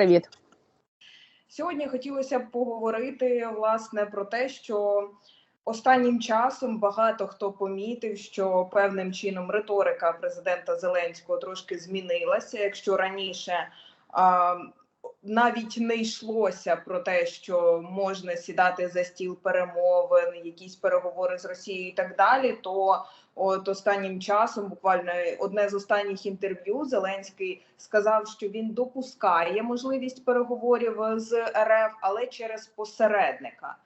привіт. Сьогодні хотілося б поговорити власне про те, що останнім часом багато хто помітив, що певним чином риторика президента Зеленського трошки змінилася. Якщо раніше а, навіть не йшлося про те, що можна сідати за стіл перемовин, якісь переговори з Росією і так далі, то от останнім часом, буквально одне з останніх інтерв'ю, Зеленський сказав, що він допускає можливість переговорів з РФ, але через посередника.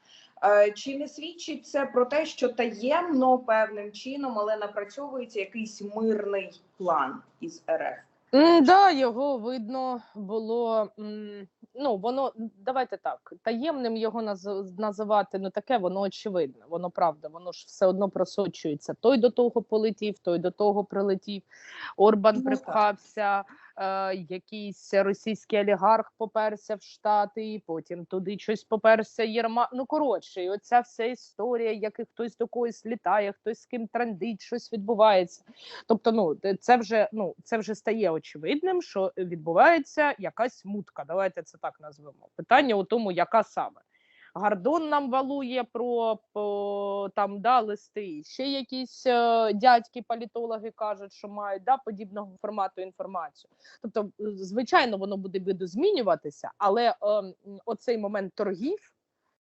Е, Чи не свідчить це про те, що таємно певним чином, але напрацьовується якийсь мирний план із РФ? Да, його видно було. Ну, воно давайте так. Таємним його наз- називати, ну таке воно очевидне, воно правда, воно ж все одно просочується. Той до того полетів, той до того прилетів. Орбан Ну, так. припхався, е, якийсь російський олігарх поперся в Штати, і потім туди щось поперся Єрма. Ну коротше, і оця вся історія, як і хтось до когось літає, хтось з ким трендить, щось відбувається. Тобто, ну це вже ну це вже стає очевидним, що відбувається якась мутка. Давайте це так назвемо. Питання у тому, яка саме. Гордон нам валує про, там да, листи. Ще якісь е, дядьки, політологи кажуть, що мають да, подібного формату інформацію. Тобто, е, звичайно, воно буде видозмінюватися, але е, оцей момент торгів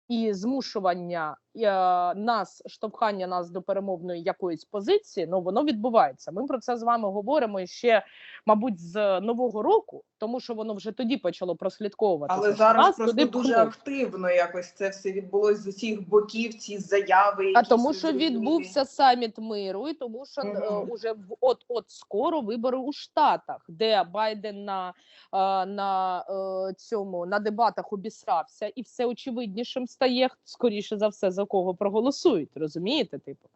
і змушування нас, штовхання нас до перемовної якоїсь позиції, ну воно відбувається. Ми про це з вами говоримо ще, мабуть, з нового року, тому що воно вже тоді почало прослідковуватися. Але зараз нас просто дуже пхнуть. активно якось це все відбулось з усіх боків. Ці заяви, А тому, що відбувся саміт миру, і тому, що Мгм. е, уже от от скоро вибори у Штатах, де Байден на, е, на е, цьому на дебатах обісрався, і все очевиднішим стає скоріше за все за кого проголосують. Розумієте, типу.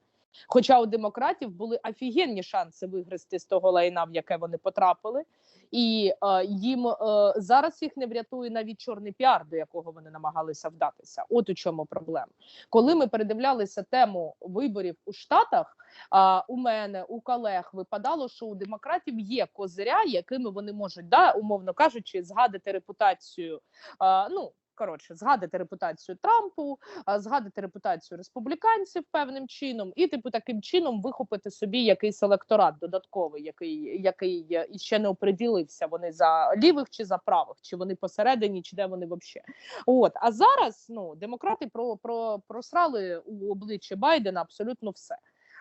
Хоча у демократів були офігенні шанси вигрести з того лайна, в яке вони потрапили, і е, їм е, зараз їх не врятує навіть чорний піар, до якого вони намагалися вдатися. От у чому проблема. Коли ми передивлялися тему виборів у Штатах, а, у мене, у колег випадало, що у демократів є козиря, якими вони можуть, да, умовно кажучи, згадати репутацію. А, ну, коротше, згадати репутацію Трампу, згадати репутацію республіканців певним чином, і типу таким чином вихопити собі якийсь електорат додатковий, який, який е, іще не оприділився. Вони за лівих чи за правих, чи вони посередині, чи де вони взагалі. От а зараз ну демократи про, про просрали у обличчя Байдена абсолютно все.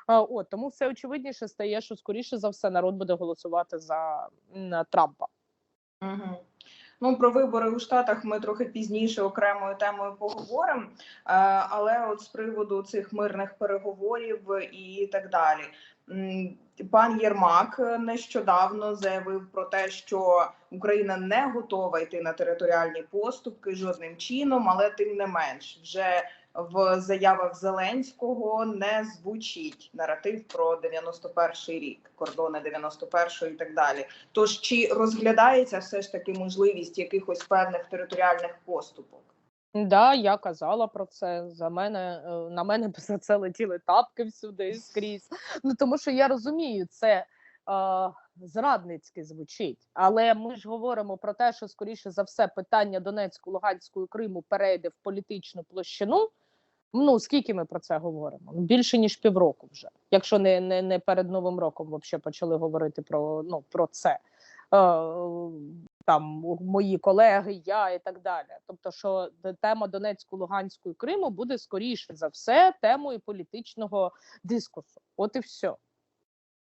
От тому все очевидніше стає, що скоріше за все народ буде голосувати за Трампа. Угу. Ну, про вибори у Штатах ми трохи пізніше окремою темою поговоримо. Е, але от з приводу цих мирних переговорів і так далі. Пан Єрмак нещодавно заявив про те, що Україна не готова йти на територіальні поступки жодним чином, але тим не менш, вже в заявах Зеленського не звучить наратив про 91-й рік, кордони 91-го і так далі. Тож чи розглядається все ж таки можливість якихось певних територіальних поступок? Да, я казала про це. За мене е, на мене за це летіли тапки всюди скрізь. Ну тому що я розумію, це е, зрадницьки звучить. Але ми ж говоримо про те, що скоріше за все питання Донецьку, Луганську Криму перейде в політичну площину. Ну скільки ми про це говоримо? Ну, Більше ніж півроку вже, якщо не, не, не перед новим роком взагалі почали говорити про ну про це. Е, там мої колеги, я і так далі. Тобто, що тема Донецьку, Луганську і Криму буде скоріше за все темою політичного дискусу. От і все.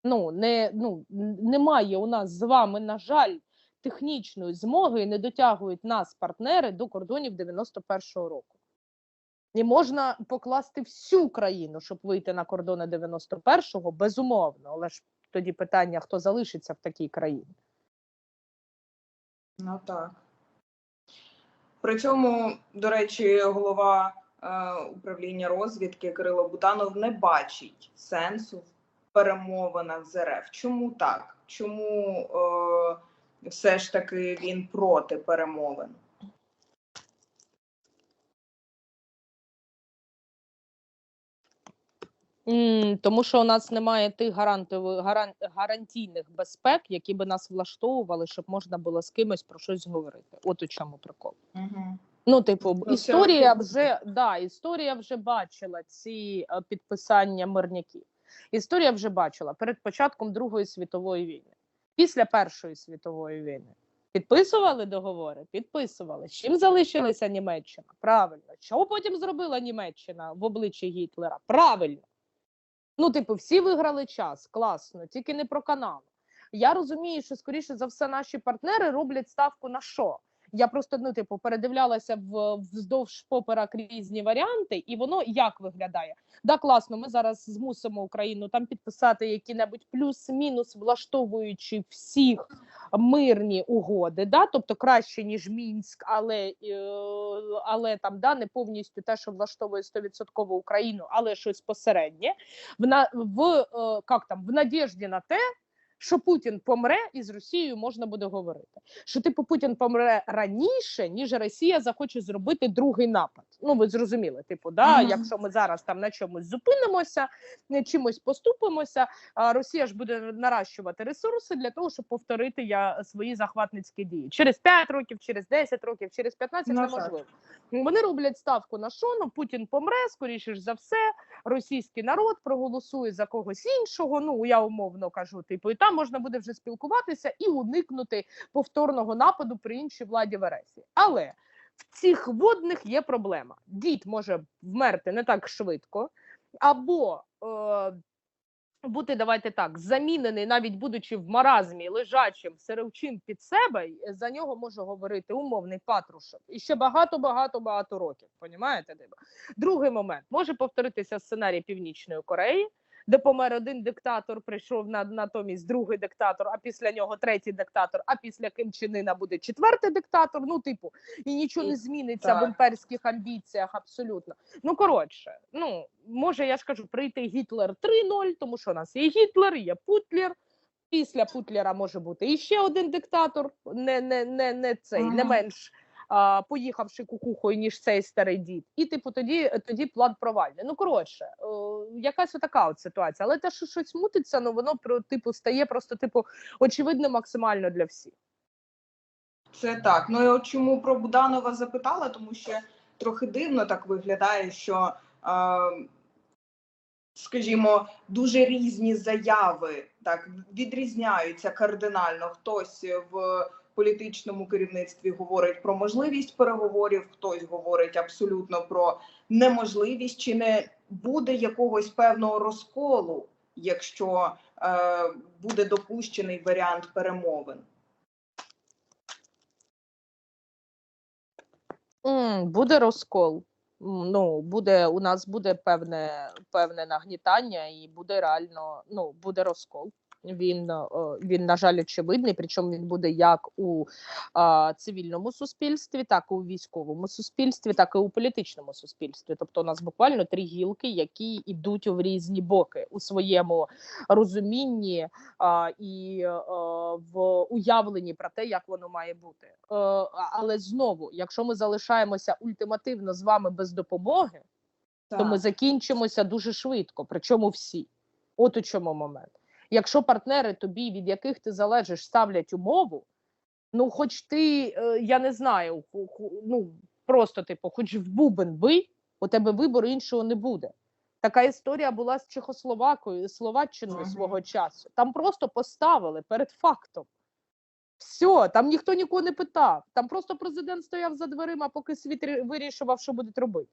Ну не ну немає у нас з вами, на жаль, технічної змоги і не дотягують нас партнери до кордонів 91-го року. І можна покласти всю країну, щоб вийти на кордони 91-го, безумовно. Але ж тоді питання, хто залишиться в такій країні. Ну так. При цьому, до речі, голова е, управління розвідки Кирило Бутанов не бачить сенсу в перемовинах з РФ. Чому так? Чому е, все ж таки він проти перемовин? Тому що у нас немає тих гарантійних безпек, які би нас влаштовували, щоб можна було з кимось про щось говорити. От у чому прикол. Угу. Ну, типу, Ну, історія вже да, історія вже бачила ці е, підписання мирняків. Історія вже бачила перед початком Другої світової війни, після Першої світової війни. Підписували договори? Підписували. З Чим залишилася Німеччина? Правильно. Що потім зробила Німеччина в обличчі Гітлера? Правильно. Ну, типу, всі виграли час, класно, тільки не про канал. Я розумію, що скоріше за все наші партнери роблять ставку на що? Я просто ну, типу, передивлялася в вздовж поперек різні варіанти, і воно як виглядає? Да, класно, ми зараз змусимо Україну там підписати які-небудь плюс-мінус, влаштовуючи всіх мирні угоди, да, тобто краще ніж мінськ, але, е, але там да не повністю те, що влаштовує 100% Україну, але щось посереднє. В на в е, як там в надіжді на те. Що Путін помре і з Росією можна буде говорити. Що типу Путін помре раніше, ніж Росія захоче зробити другий напад. Ну ви зрозуміли, типу, да, Мгм. якщо ми зараз там на чомусь зупинимося, чимось поступимося, а Росія ж буде наращувати ресурси для того, щоб повторити я свої захватницькі дії через 5 років, через 10 років, через 15 Ну, неможливо. Вони роблять ставку на що? Ну, Путін помре, скоріше ж за все, російський народ проголосує за когось іншого. Ну я умовно кажу, типу, і там можна буде вже спілкуватися і уникнути повторного нападу при іншій владі в РФ. Але в цих водних є проблема. Дід може вмерти не так швидко, або е, бути, давайте так, замінений, навіть будучи в маразмі, лежачим сиревчим під себе, за нього може говорити умовний патрушок. І ще багато, багато, багато років. Понімаєте? Другий момент може повторитися сценарій Північної Кореї. Де помер один диктатор, прийшов на натомість другий диктатор, а після нього третій диктатор, а після Ким Чен Іна буде четвертий диктатор. Ну, типу, і нічого не зміниться в імперських амбіціях. Абсолютно. Ну коротше, ну може, я ж кажу, прийти Гітлер 3-0, тому що у нас є Гітлер, є Путлер. Після Путлера може бути іще один диктатор, не, не, не, не цей, не менш поїхавши кукухою, ніж цей старий дід. І типу тоді, тоді план провальний. Ну коротше, е, якась така от ситуація. Але те, що щось мутиться, ну воно типу стає просто типу очевидно максимально для всіх. Це так. Ну і от чому про Буданова запитала, тому що трохи дивно так виглядає, що, е, скажімо, дуже різні заяви так відрізняються кардинально. Хтось в політичному керівництві говорить про можливість переговорів, хтось говорить абсолютно про неможливість, чи не буде якогось певного розколу, якщо е, буде допущений варіант перемовин. Буде розкол. Ну, буде у нас буде певне певне нагнітання, і буде реально ну буде розкол. Він е, він на жаль очевидний. Причому він буде як у а, цивільному суспільстві, так і у військовому суспільстві, так і у політичному суспільстві. Тобто, у нас буквально три гілки, які йдуть в різні боки у своєму розумінні а, і е, в уявленні про те, як воно має бути. Е, а- але знову, якщо ми залишаємося ультимативно з вами без допомоги, то ми закінчимося дуже швидко. Причому всі. От у чому момент. Якщо партнери тобі, від яких ти залежиш, ставлять умову, ну хоч ти, е, я не знаю, ну просто типу, хоч в бубен бий, у тебе вибору іншого не буде. Така історія була з Чехословакою, Словаччиною Мгм. свого часу. Там просто поставили перед фактом. Все, там ніхто нікого не питав. Там просто президент стояв за дверима, поки світ вирішував, що буде робити.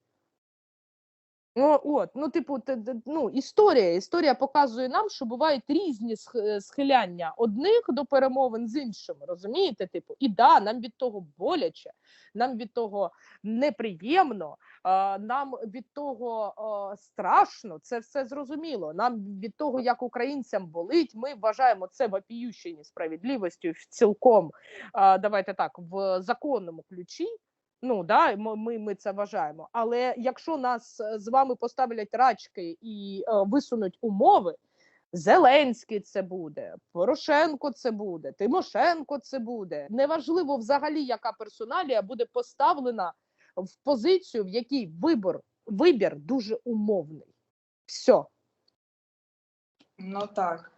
Ну, от, ну, типу, ну, історія. Історія показує нам, що бувають різні е, схиляння одних до перемовин з іншими. Розумієте? Типу, і да, нам від того боляче, нам від того неприємно, нам від того страшно. Це все зрозуміло. Нам від того, як українцям болить, ми вважаємо це вопіющою несправедливістю цілком. давайте так, в законному ключі. Ну да, ми, ми, це вважаємо. Але якщо нас е, з вами поставлять рачки і е, висунуть умови, Зеленський це буде, Порошенко це буде, Тимошенко це буде. Неважливо взагалі, яка персоналія буде поставлена в позицію, в якій вибор, вибір дуже умовний. Все. Ну так.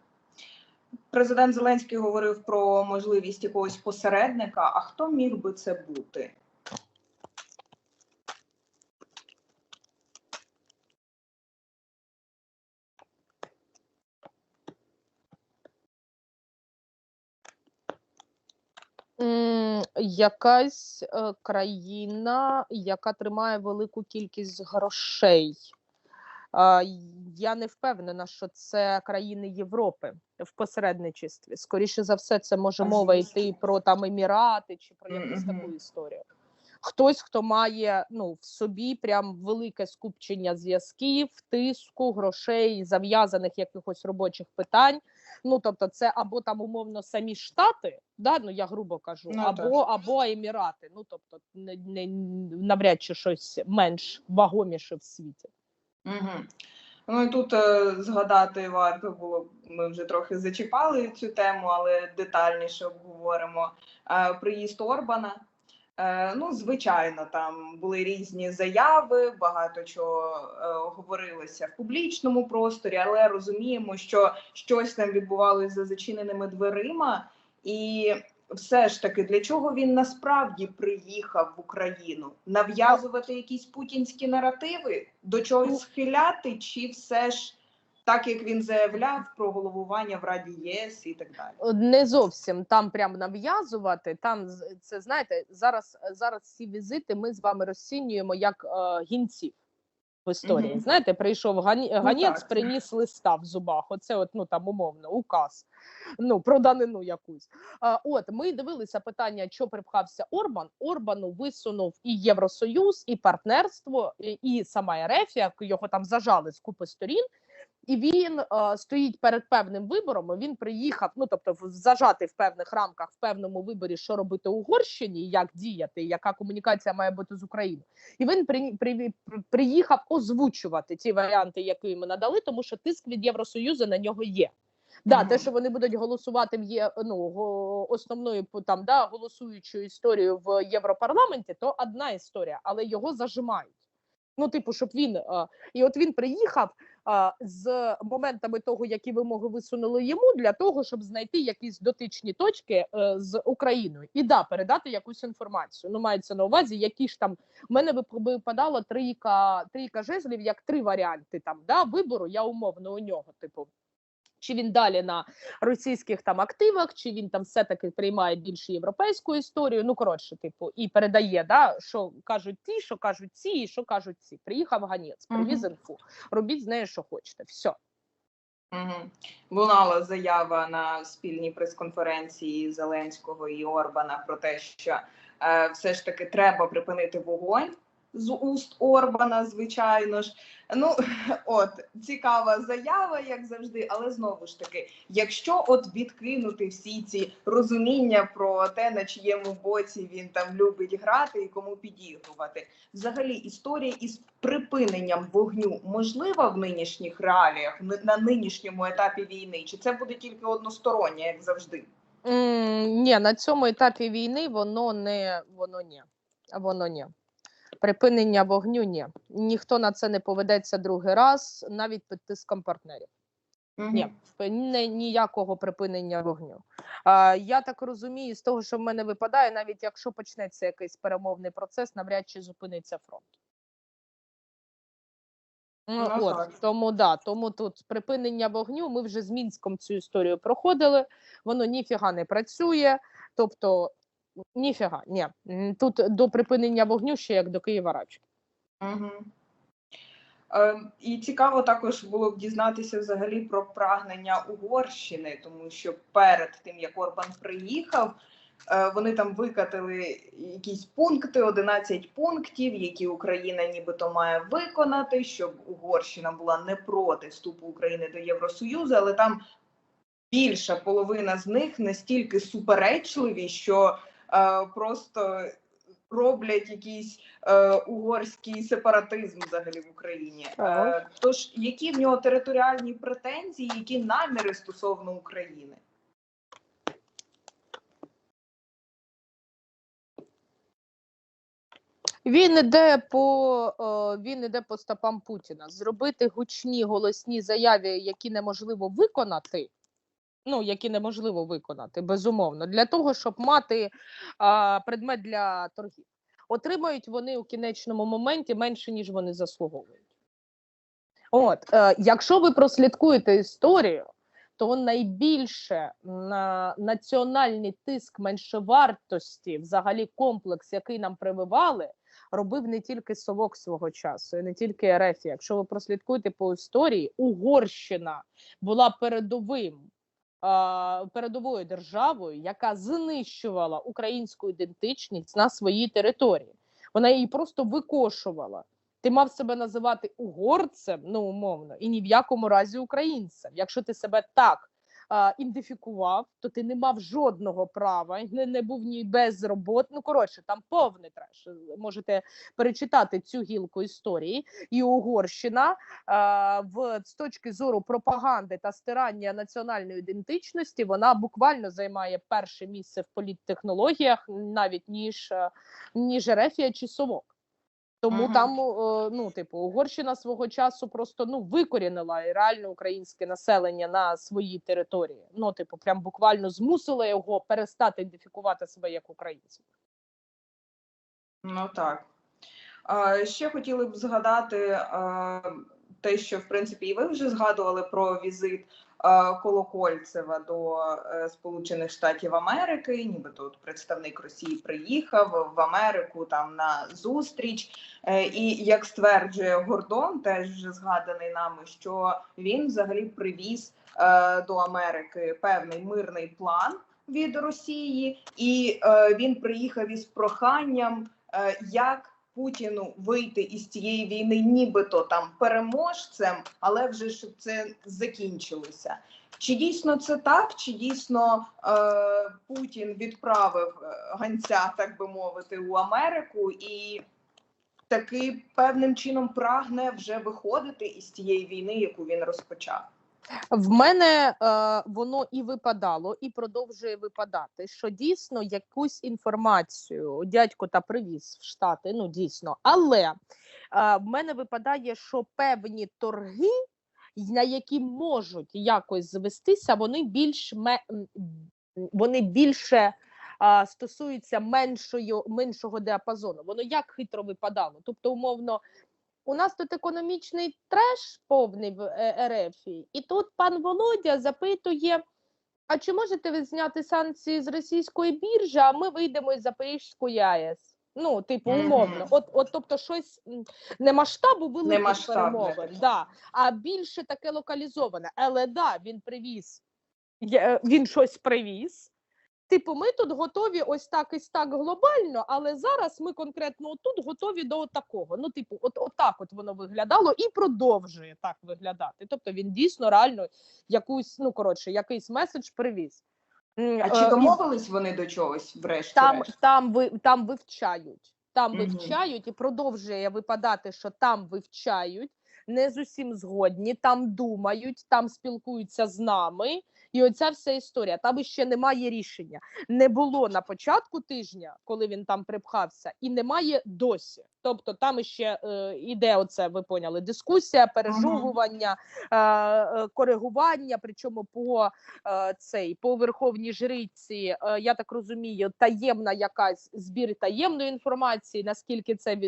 Президент Зеленський говорив про можливість якогось посередника. А хто міг би це бути? Якась е, країна, яка тримає велику кількість грошей. Е, Я не впевнена, що це країни Європи в посередничестві. Скоріше за все, це може мова йти про там Емірати чи про якусь таку історію. Хтось, хто має ну, в собі прям велике скупчення зв'язків, тиску, грошей, зав'язаних якихось робочих питань. Ну тобто, це або там умовно самі штати, да, ну я грубо кажу, Ну, або, або Емірати. Ну тобто, не, не навряд чи щось менш вагоміше в світі. Угу. Ну і тут е, згадати варто було, ми вже трохи зачіпали цю тему, але детальніше обговоримо. Е, приїзд Орбана. Е, ну, звичайно, там були різні заяви, багато чого е, говорилося в публічному просторі, але розуміємо, що щось там відбувалося за зачиненими дверима, і все ж таки, для чого він насправді приїхав в Україну? Нав'язувати якісь путінські наративи, до чогось схиляти, чи все ж так як він заявляв про головування в Раді ЄС і так далі? Не зовсім там прям нав'язувати. Там це знаєте, зараз зараз ці візити ми з вами розцінюємо як е, гінців в історії. Мгм. Знаєте, прийшов гані, ганець, так. приніс листа в зубах. Оце, от ну там умовно, указ. Ну про данину якусь. А, от ми дивилися питання, що припхався Орбан. Орбану висунув і Євросоюз, і партнерство, і, і сама Ерефія, його там зажали з купи сторін. І він е, стоїть перед певним вибором. Він приїхав, ну тобто, зажати в певних рамках в певному виборі, що робити Угорщині, як діяти, яка комунікація має бути з Україною. І він при, при, приїхав озвучувати ті варіанти, які йому надали, тому що тиск від Євросоюзу на нього є. Да, те, що вони будуть голосувати в є ну основною по- там да голосуючою історією в Європарламенті, то одна історія, але його зажимають. Ну, типу, щоб він е, і от він приїхав з моментами того, які вимоги висунули йому, для того, щоб знайти якісь дотичні точки е, з Україною і да, передати якусь інформацію. Ну, мається на увазі, які ж там в мене вип- випадало трійка, трійка жезлів, як три варіанти там да вибору. Я умовно у нього, типу. Чи він далі на російських там активах, чи він там все-таки приймає більше європейську історію? Ну коротше, типу, і передає, да, що кажуть ті, що кажуть ці, і що кажуть ці. Приїхав ганець, привіз інфу. Робіть з нею, що хочете. Все. Угу. Лунала заява на спільній прес-конференції Зеленського і Орбана про те, що е, все ж таки треба припинити вогонь з уст Орбана, звичайно ж. Ну, от цікава заява, як завжди, але знову ж таки, якщо от відкинути всі ці розуміння про те, на чиєму боці він там любить грати і кому підігрувати, взагалі історія із припиненням вогню можлива в нинішніх реаліях на нинішньому етапі війни, чи це буде тільки одностороннє, як завжди? М, ні, на цьому етапі війни воно не воно ні. Воно ні. Припинення вогню ні. Ніхто на це не поведеться другий раз, навіть під тиском партнерів. Ні, в- не, ніякого припинення вогню. А, я так розумію, з того, що в мене випадає, навіть якщо почнеться якийсь перемовний процес, навряд чи зупиниться фронт. Ну, Ну, от, так. тому да, тому тут припинення вогню. Ми вже з Мінськом цю історію проходили. Воно ніфіга не працює. Тобто, ніфіга, ні. Тут до припинення вогню ще як до Києва рачки. Угу. Е, і цікаво також було б дізнатися взагалі про прагнення Угорщини, тому що перед тим як Орбан приїхав, е, вони там викатили якісь пункти, 11 пунктів, які Україна нібито має виконати, щоб Угорщина була не проти вступу України до Євросоюзу, але там більша половина з них настільки суперечливі, що просто роблять якийсь е, угорський сепаратизм взагалі в Україні. Е, тож, які в нього територіальні претензії, які наміри стосовно України? Він іде по е, він іде по стопам Путіна. Зробити гучні голосні заяви, які неможливо виконати. Ну, які неможливо виконати, безумовно, для того, щоб мати а, предмет для торгів. Отримають вони у кінечному моменті менше, ніж вони заслуговують. От, е, якщо ви прослідкуєте історію, то найбільше на національний тиск меншовартості, взагалі комплекс, який нам прививали, робив не тільки совок свого часу, і не тільки РФ. Якщо ви прослідкуєте по історії, Угорщина була передовим. Передовою державою, яка знищувала українську ідентичність на своїй території, вона її просто викошувала. Ти мав себе називати угорцем, ну умовно, і ні в якому разі українцем. Якщо ти себе так ідентифікував, то ти не мав жодного права, не, не був ні без роботи. Ну коротше, там повний треш. Можете перечитати цю гілку історії. І Угорщина а, в з точки зору пропаганди та стирання національної ідентичності, вона буквально займає перше місце в політтехнологіях, навіть ніж, ніж Ерефія чи Совок. Тому Мгм. там, е, ну, типу, Угорщина свого часу просто ну викорінила і реально українське населення на своїй території. Ну, типу, прям буквально змусила його перестати ідентифікувати себе як українців. Ну так. А, Ще хотіли б згадати а, те, що в принципі і ви вже згадували про візит Колокольцева до е, Сполучених Штатів Америки. Нібито от представник Росії приїхав в Америку там на зустріч. Е, І як стверджує Гордон, теж згаданий нами, що він взагалі привіз е, до Америки певний мирний план від Росії, і е, він приїхав із проханням е, як Путіну вийти із цієї війни, нібито там переможцем, але вже щоб це закінчилося. Чи дійсно це так? Чи дійсно е, Путін відправив е, ганця, так би мовити, у Америку і таки певним чином прагне вже виходити із цієї війни, яку він розпочав? В мене е, воно і випадало, і продовжує випадати, що дійсно якусь інформацію дядько та привіз в Штати, ну дійсно, але е, в мене випадає, що певні торги, на які можуть якось звестися, вони більш вони більше. а, Стосуються меншою меншого діапазону, воно як хитро випадало. Тобто, умовно, у нас тут економічний треш повний в е, РФ, і тут пан Володя запитує: а чи можете ви зняти санкції з російської біржі, а ми вийдемо із Запорізької АЕС? Ну, типу, умовно. От, от тобто, щось не масштабу великих перемовин, да, а більше таке локалізоване. Але да, він привіз, він щось привіз. Типу, ми тут готові ось так і так глобально, але зараз ми конкретно тут готові до такого. Ну, типу, от отак от воно виглядало і продовжує так виглядати. Тобто він дійсно реально якусь, ну коротше, якийсь меседж привіз. А е, чи домовились вони до чогось врешті? там, там, ви, там вивчають. Там вивчають і продовжує випадати, що там вивчають, не з усім згодні, там думають, там спілкуються з нами. І оця вся історія. Там ще немає рішення. Не було на початку тижня, коли він там припхався, і немає досі. Тобто там іще е, іде оце, ви поняли, дискусія, пережовування, е, е, коригування. Причому по е, цей по верховній жриці, е, я так розумію, таємна якась збір таємної інформації, наскільки це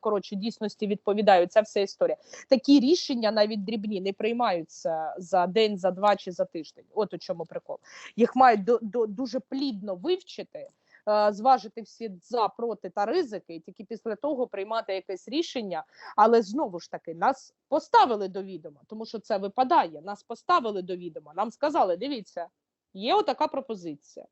коротше дійсності відповідає. Ця вся історія. Такі рішення, навіть дрібні, не приймаються за день, за два чи за тиждень. От у чому прикол. Їх мають до, до дуже плідно вивчити. Е, Зважити всі за, проти та ризики, і тільки після того приймати якесь рішення. Але знову ж таки, нас поставили до відома, тому що це випадає. Нас поставили до відома. Нам сказали: дивіться, є отака пропозиція.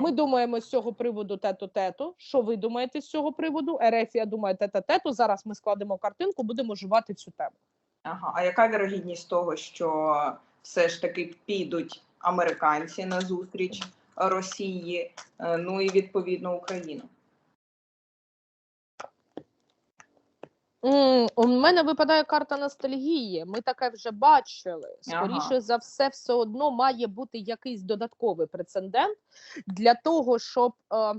Ми думаємо з цього приводу тето тето. Що ви думаєте з цього приводу? Ерефія думає тето тето. Зараз ми складемо картинку, будемо жувати цю тему. Ага. А яка вірогідність того, що все ж таки підуть американці на зустріч Росії, е, ну і відповідно Україна? У мене випадає карта ностальгії. Ми таке вже бачили. Скоріше Ага. за все, все одно має бути якийсь додатковий прецедент для того, щоб е,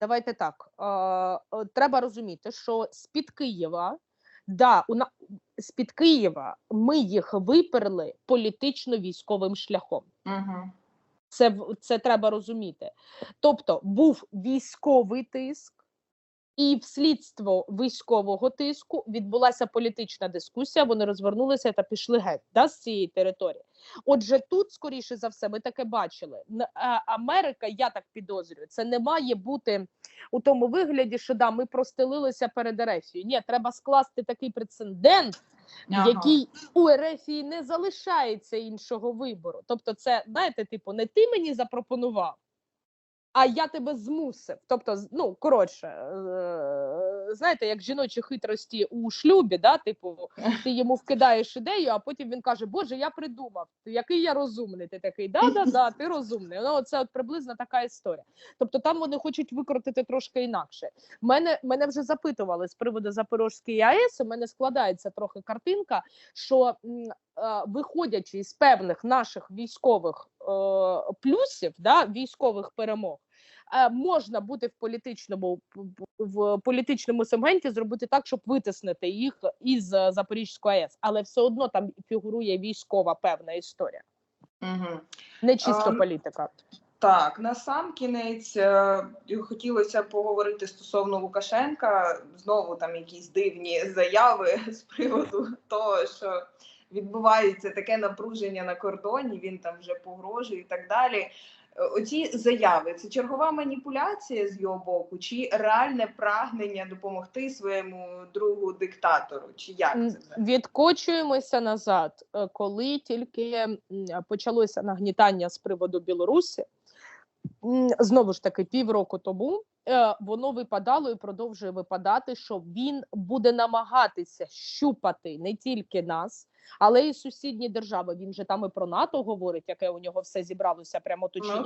давайте так. Е, треба розуміти, що з-під Києва, да, у на, з-під Києва ми їх виперли політично-військовим шляхом. Угу. Це, це треба розуміти. Тобто був військовий тиск, і вслідство військового тиску відбулася політична дискусія. Вони розвернулися та пішли геть да, з цієї території. Отже, тут, скоріше за все, ми таке бачили. Америка, я так підозрюю, це не має бути у тому вигляді, що да, ми простелилися перед Ерефією. Ні, треба скласти такий прецедент, в якій у Ерефії не залишається іншого вибору. Тобто, це знаєте, типу, не ти мені запропонував, а я тебе змусив. Тобто, ну коротше, е, знаєте, як жіночі хитрості у шлюбі, да, типу, ти йому вкидаєш ідею, а потім він каже: Боже, я придумав, який я розумний. Ти такий, да, да, да, ти розумний. Ну, це от приблизно така історія. Тобто, там вони хочуть викрутити трошки інакше. Мене мене вже запитували з приводу Запорізької АЕС. У мене складається трохи картинка, що е, виходячи з певних наших військових плюсів, да, військових перемог. е, Можна бути в політичному в політичному сегменті зробити так, щоб витиснити їх із е, Запорізької АЕС, але все одно там фігурує військова певна історія, Угу. не чисто Ам, політика. Так, на сам кінець е, хотілося поговорити стосовно Лукашенка. Знову там якісь дивні заяви з приводу того, що відбувається таке напруження на кордоні, він там вже погрожує і так далі. Е, Оці заяви це чергова маніпуляція з його боку, чи реальне прагнення допомогти своєму другу диктатору? Чи як це? Відкочуємося назад, Е, коли тільки почалося нагнітання з приводу Білорусі. Знову ж таки, півроку тому е, воно випадало і продовжує випадати, що він буде намагатися щупати не тільки нас, але і сусідні держави. Він же там і про НАТО говорить, яке у нього все зібралося прямо точно Ну,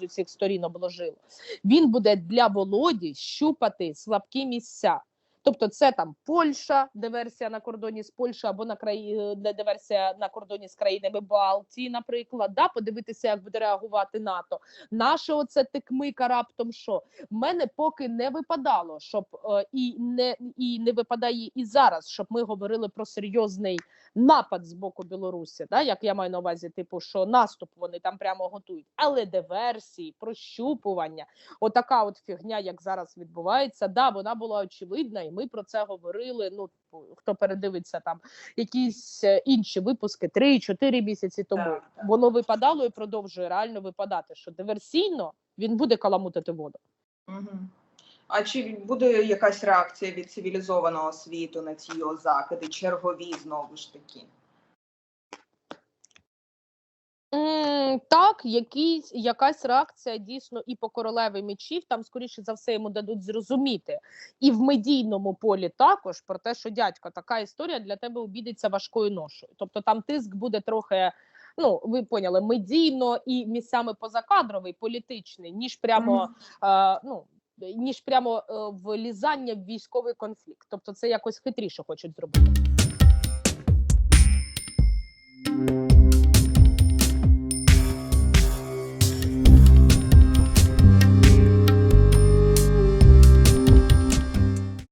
з усіх сторін обложило. Він буде для Володі щупати слабкі місця. Тобто, це там Польща, диверсія на кордоні з Польщею або на краї... де диверсія на кордоні з країнами Балтії, наприклад, да, подивитися, як буде реагувати НАТО. Наше оце тикмика раптом що в мене поки не випадало, щоб е, і не і не випадає і зараз, щоб ми говорили про серйозний напад з боку Білорусі. Да, як я маю на увазі, типу, що наступ вони там прямо готують, але диверсії, прощупування, отака от фігня, як зараз відбувається, да, вона була очевидна, і ми про це говорили. Ну, типу, хто передивиться там якісь е, інші випуски 3-4 місяці тому. Так, так. Воно випадало і продовжує реально випадати, що диверсійно він буде каламутити воду. Угу. А чи буде якась реакція від цивілізованого світу на ці його закиди, чергові знову ж таки? М, Так, якийсь, якась реакція дійсно і по королеві мечів, там, скоріше за все, йому дадуть зрозуміти. І в медійному полі також про те, що дядько, така історія для тебе обідеться важкою ношою. Тобто там тиск буде трохи, ну ви поняли, медійно і місцями позакадровий, політичний, ніж прямо е, ну. Ніж прямо е, влізання в військовий конфлікт, тобто це якось хитріше хочуть зробити.